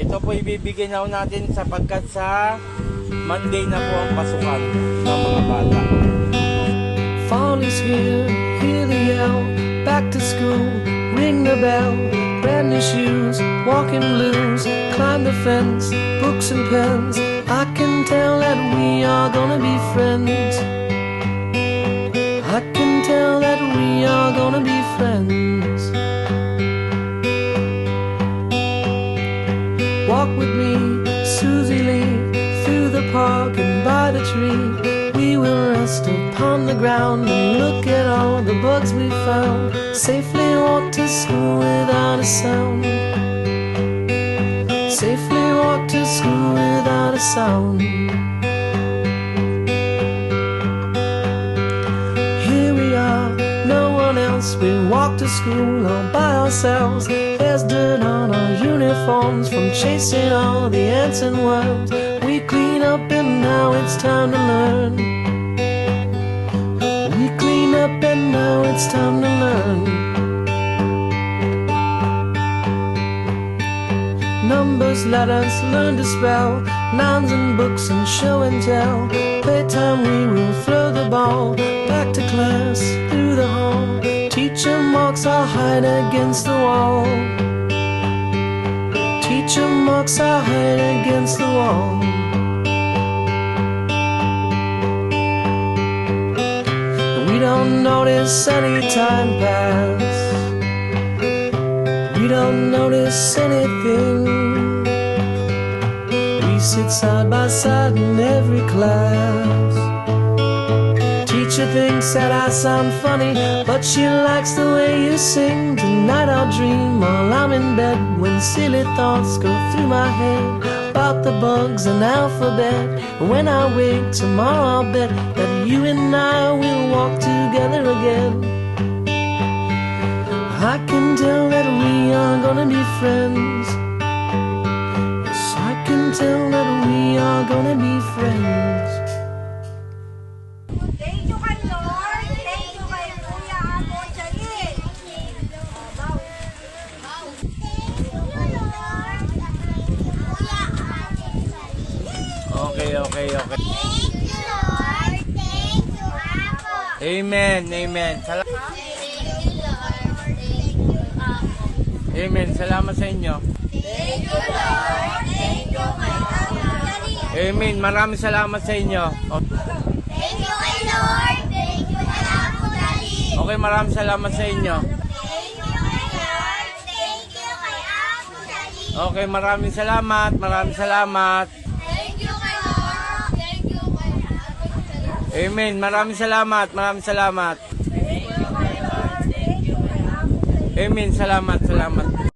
Ito po ibibigay na natin sapagkat sa Monday na po ang pasukan ng mga bata. Fall is here, hear the yell. Back to school, ring the bell. Brand new shoes, walking blues. Climb the fence, books and pens. I can Walk with me, Susie Lee, through the park and by the tree. We will rest upon the ground and look at all the bugs we found. Safely walk to school without a sound. Safely walk to school without a sound. Else. We walk to school all by ourselves. There's dirt on our uniforms from chasing all the ants and worms. We clean up and now it's time to learn. We clean up and now it's time to learn. Numbers, letters, learn to spell. Nouns and books and show and tell. Playtime, we will throw the ball. Marks our hide against the wall. Teacher marks our hide against the wall. We don't notice any time pass. We don't notice anything. We sit side by side in every class. Thinks I sound funny, but she likes the way you sing. Tonight I'll dream while I'm in bed when silly thoughts go through my head about the bugs and alphabet. When I wake tomorrow, I'll bet that you and I will walk together again. I can tell that we are gonna be friends. Yes, I can tell that we are gonna be friends. Okay, okay, okay. Thank you, Lord. Thank you, Apo. Amen, amen. Sal Thank you, Lord. Thank you, Apo. Amen. Salamat sa inyo. Thank you, Lord. Thank you, my Apo. Amen. Maraming salamat sa inyo. Thank you, my Lord. Thank you, my Apo, Daddy. Okay, maraming salamat sa inyo. Thank you, Lord. Thank you, my Okay, maraming salamat. Maraming salamat. Amen. Maraming salamat. Maraming salamat. Amen. Salamat. Salamat.